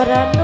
Ahora no.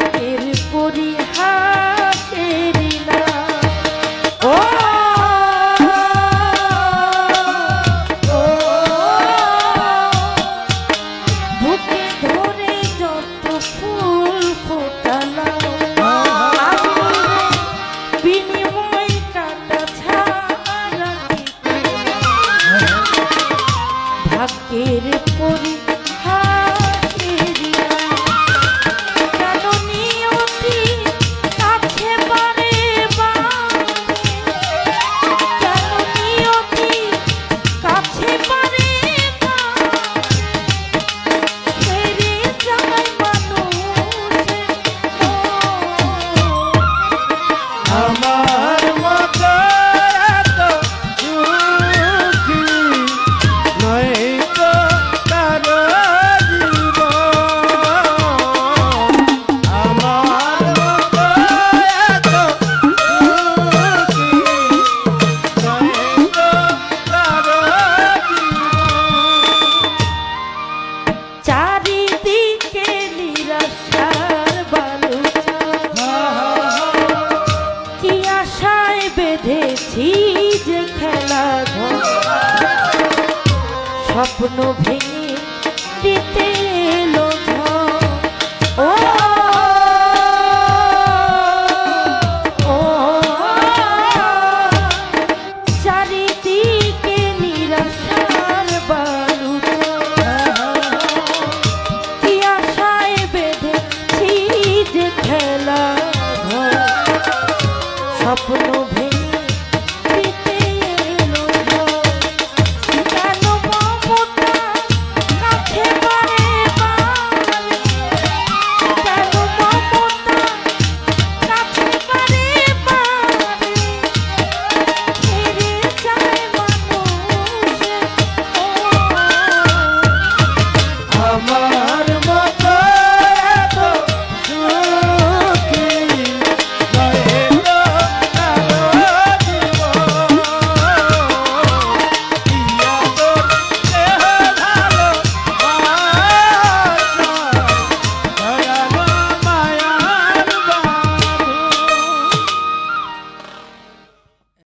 রাগের পরিহার। করছি যে খেলা স্বপ্ন ভেঙে দিতে এলো ও চারিদিকে নিরাশার বারু কি আশায় বেঁধেছি যে খেলা স্বপ্ন